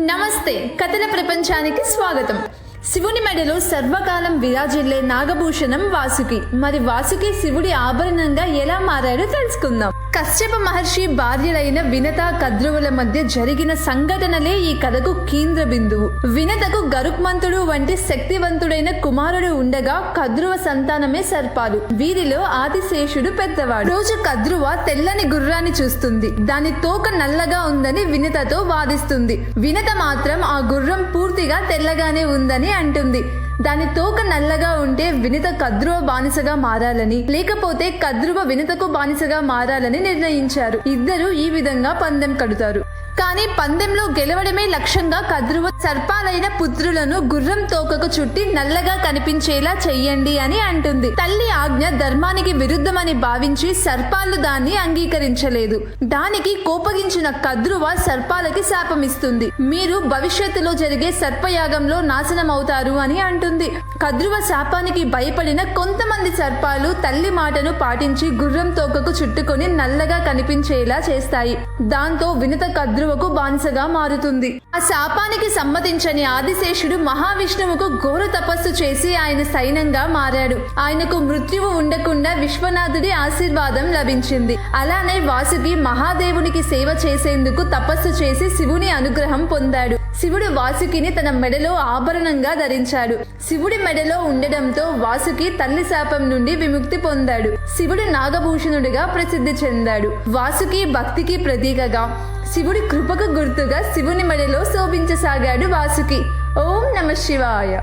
నమస్తే కథల ప్రపంచానికి స్వాగతం. శివుని మెడలో సర్వకాలం విరాజిల్లే నాగభూషణం వాసుకి. మరి వాసుకి శివుడి ఆభరణంగా ఎలా మారాడో తెలుసుకుందాం. కశ్యప మహర్షి భార్యలైన వినత కద్రువుల మధ్య జరిగిన సంఘటనలే ఈ కథకు కేంద్ర బిందువు. వినతకు గరుక్మంతుడు వంటి శక్తివంతుడైన కుమారుడు ఉండగా కద్రువ సంతానమే సర్పాలు. వీరిలో ఆదిశేషుడు పెద్దవాడు. రోజు కద్రువ తెల్లని గుర్రాన్ని చూస్తుంది. దాని తోక నల్లగా ఉందని వినతతో వాదిస్తుంది. వినత మాత్రం ఆ గుర్రం పూర్తిగా తెల్లగానే ఉందని అంటుంది. దాని తోక నల్లగా ఉంటే వినిత కద్రువ బానిసగా మారాలని లేకపోతే కద్రువ వినితకు బానిసగా మారాలని నిర్ణయించారు. ఇద్దరు ఈ విధంగా పందెం కడుతారు. కానీ పందెంలో గెలవడమే లక్ష్యంగా కద్రువ సర్పాలైన పుత్రులను గుర్రం తోకకు చుట్టి నల్లగా కనిపించేలా చెయ్యండి అని అంటుంది. తల్లి ఆజ్ఞ ధర్మానికి విరుద్ధమని భావించి సర్పాలు దాన్ని అంగీకరించలేదు. దానికి కోపగించిన కద్రువ సర్పాలకి శాపమిస్తుంది. మీరు భవిష్యత్తులో జరిగే సర్పయాగంలో నాశనం అవుతారు అని అంటుంది. కద్రువ శాపానికి భయపడిన కొంతమంది సర్పాలు తల్లి మాటను పాటించి గుర్రం తోకకు చుట్టుకొని నల్లగా కనిపించేలా చేస్తాయి. దాంతో వినత కద్రువకు బానిసగా మారుతుంది. ఆ శాపానికి సమ్మతించని ఆదిశేషుడు మహావిష్ణువుకు ఘోర తపస్సు చేసి ఆయన సైన్యంగా మారాడు. ఆయనకు మృత్యువు ఉండకుండా విశ్వనాథుడి ఆశీర్వాదం లభించింది. అలానే వాసుకి మహాదేవునికి సేవ చేసేందుకు తపస్సు చేసి శివుని అనుగ్రహం పొందాడు. శివుడు వాసుకిని తన మెడలో ఆభరణంగా ధరించాడు. శివుడి మెడలో ఉండడంతో వాసుకి తల్లి శాపం నుండి విముక్తి పొందాడు. శివుడు నాగభూషణుడిగా ప్రసిద్ధి చెందాడు. వాసుకి భక్తికి ప్రతీకగా శివుడి కృపకు గుర్తుగా శివుని మెడలో శోభించసాగాడు వాసుకి. ఓం నమ శివాయ.